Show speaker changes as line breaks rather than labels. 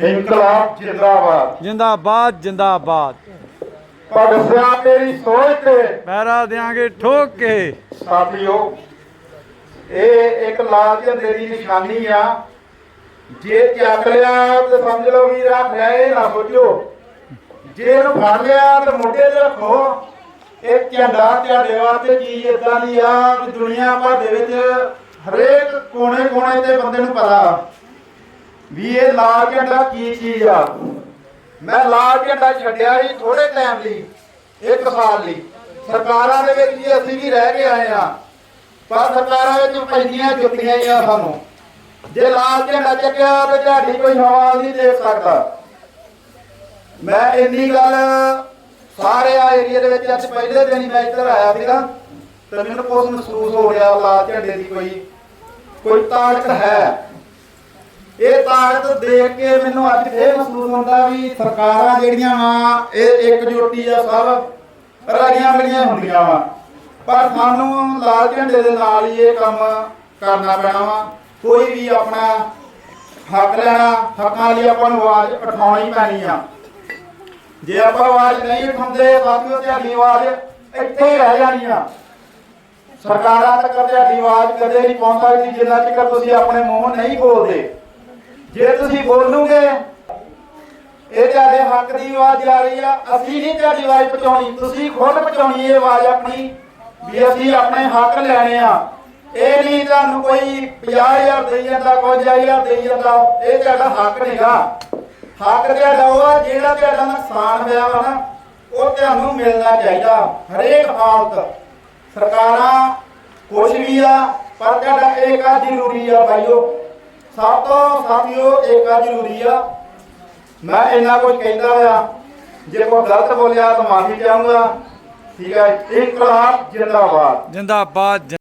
ਇਨਕਲਾਬ ਜਿੰਦਾਬਾਦ।
ਜਿੰਦਾਬਾਦ ਜਿੰਦਾਬਾਦ।
ਭਗਤ ਸਿਆਂ ਮੇਰੀ ਸੋਚ ਤੇ
ਪੈਰਾ ਦਿਆਂਗੇ ਠੋਕ। ਕੇ
ਸਾਥੀਓ ਇਹ ਇੱਕ ਲਾਲ ਝੰਡੇ ਦੀ ਨਿਸ਼ਾਨੀ ਆ। ਜੇ ਚੱਕ ਲਿਆ ਤੇ ਸਮਝ ਲਓ ਵੀ ਰੱਖ ਲਿਆ ਇਹ ਨਾ ਸੋਚੋ ਜੇ ਇਹਨੂੰ ਫੜ ਲਿਆ ਤੇ ਮੋਢੇ ਤੇ ਰੱਖੋ। ਇਹ ਝੰਡਾ ਤੁਹਾਡੇ ਵਾਸਤੇ ਚੀਜ਼ ਇਦਾਂ ਦੀ ਆ ਵੀ ਦੁਨੀਆ ਭਰ ਦੇ ਵਿੱਚ ਹਰੇਕ ਕੋਨੇ ਕੋਨੇ ਤੇ ਬੰਦੇ ਨੂੰ ਪਤਾ। ਵੀ ਇਹ ਲਾਲ ਝੰਡਾ ਕੀ ਚੀਜ਼ ਆ? ਮੈਂ ਲਾਲ ਝੰਡਾ ਛੱਡਿਆ ਸੀ ਥੋੜੇ ਟਾਈਮ ਲਈ, ਇੱਕ ਸਾਲ ਲਈ। ਸਰਕਾਰਾਂ ਦੇ ਵਿੱਚ ਵੀ ਅਸੀਂ ਵੀ ਰਹਿ ਕੇ ਆਏ ਆ ਪਰ ਸਰਕਾਰਾਂ ਵਿੱਚ ਪੈਂਦੀਆਂ ਜੁੱਤੀਆਂ ਹੀ ਆ ਸਾਨੂੰ। ਜੇ ਲਾਲ ਝੰਡਾ ਚੱਕਿਆ ਤੇ ਝਾੜੀ ਕੋਈ ਹਵਾ ਨਹੀਂ ਦੇ ਸਕਦਾ। ਮੈਂ ਇੰਨੀ ਗੱਲ ਸਾਰੇ ਆ ਏਰੀਆ ਦੇ ਵਿੱਚ, ਅੱਜ ਪਹਿਲੇ ਦਿਨ ਹੀ ਮੈਂ ਇੱਧਰ ਆਇਆ ਸੀਗਾ ਤੇ ਮੈਨੂੰ ਕੁਝ ਮਹਿਸੂਸ ਹੋ ਰਿਹਾ ਲਾਲ ਝੰਡੇ ਦੀ ਕੋਈ ਕੋਈ ਤਾਕਤ ਹੈ। ਇਹ ਤਾਕਤ ਦੇਖ ਕੇ ਮੈਨੂੰ ਅੱਜ ਇਹ ਮਹਿਸੂਸ ਹੁੰਦਾ ਵੀ ਸਰਕਾਰਾਂ ਜਿਹੜੀਆਂ ਵਾ, ਇਹ ਇਕਜੁੱਟੀ ਆ ਸਭ। ਰਲੀਆਂ ਮਿਲੀਆਂ ਹੁੰਦੀਆਂ ਵਾ। ਪਰ ਸਾਨੂੰ ਲਾਲ ਝੰਡੇ ਦੇ ਨਾਲ ਹੀ ਇਹ ਕੰਮ ਕਰਨਾ ਪੈਣਾ ਵਾ। ਕੋਈ ਵੀ ਆਪਣਾ ਹੱਕ ਲੈਣਾ, ਹੱਕਾਂ ਲਈ ਆਪਾਂ ਨੂੰ ਆਵਾਜ਼ ਉਠਾਉਣੀ ਪੈਣੀ ਆ। ਜੇ ਆਪਾਂ ਆਵਾਜ਼ ਨਹੀਂ ਉਠਾਉਂਦੇ ਸਾਥੀਓ ਤੁਹਾਡੀ ਆਵਾਜ਼ ਇੱਥੇ ਰਹਿ ਜਾਣੀ ਆ। ਸਰਕਾਰਾਂ ਤੱਕ ਤੁਹਾਡੀ ਆਵਾਜ਼ ਕਦੇ ਨਹੀਂ ਪਹੁੰਚ ਸਕਦੀ, ਜਿੰਨਾ ਚਿਰ ਤੁਸੀਂ ਆਪਣੇ ਮੂੰਹ ਨਹੀਂ ਬੋਲਦੇ ਜੇ ਤੁਸੀਂ ਬੋਲੋਗੇ, ਇਹ ਤੁਹਾਡੇ ਹੱਕ ਦੀ ਆਵਾਜ਼ ਜਾ ਰਹੀ ਆ। ਅਸੀਂ ਨਹੀਂ ਤੁਹਾਡੀ ਆਵਾਜ਼ ਪਹੁੰਚਾਉਣੀ। ਤੁਸੀਂ ਖੁਦ ਪਹੁੰਚਾਉਣੀ ਇਹ ਆਵਾਜ਼ ਆਪਣੀ, ਵੀ ਅਸੀਂ ਆਪਣੇ ਹੱਕ ਲੈਣੇ ਆ। ਇਹ ਨਹੀਂ ਤੁਹਾਨੂੰ ਕੋਈ 50000 ਦੇਈ ਜਾਂਦਾ ਕੋਈ 5000 ਦੇਈ ਜਾਂਦਾ। ਇਹ ਤੁਹਾਡਾ ਹੱਕ ਨਹੀਂਗਾ। ਹੱਕ ਤੁਹਾਡਾ ਉਹ ਆ, ਜਿਹੜਾ ਤੁਹਾਡਾ ਨੁਕਸਾਨ ਹੋਇਆ ਵਾ ਨਾ, ਉਹ ਤੁਹਾਨੂੰ ਮਿਲਣਾ ਚਾਹੀਦਾ। ਹਰੇਕ ਹਾਲਤ। ਸਰਕਾਰਾਂ ਕੁਝ ਵੀ ਆ, ਪਰ ਤੁਹਾਡਾ ਇਹ ਏਕਾ ਜ਼ਰੂਰੀ ਆ ਭਾਈਓ ਸਭ ਤੋਂ ਸਾਥੀਓ ਏਕਾ ਜ਼ਰੂਰੀ ਆ। ਮੈਂ ਇੰਨਾ ਕੁਝ ਕਹਿੰਦਾ ਆ, ਜੇ ਕੋਈ ਗਲਤ ਬੋਲਿਆ ਤਾਂ ਮਾਫੀ ਚਾਹੂੰਗਾ ਠੀਕ ਹੈ ਇਨਕਲਾਬ ਜਿੰਦਾਬਾਦ
ਜਿੰਦਾਬਾਦ।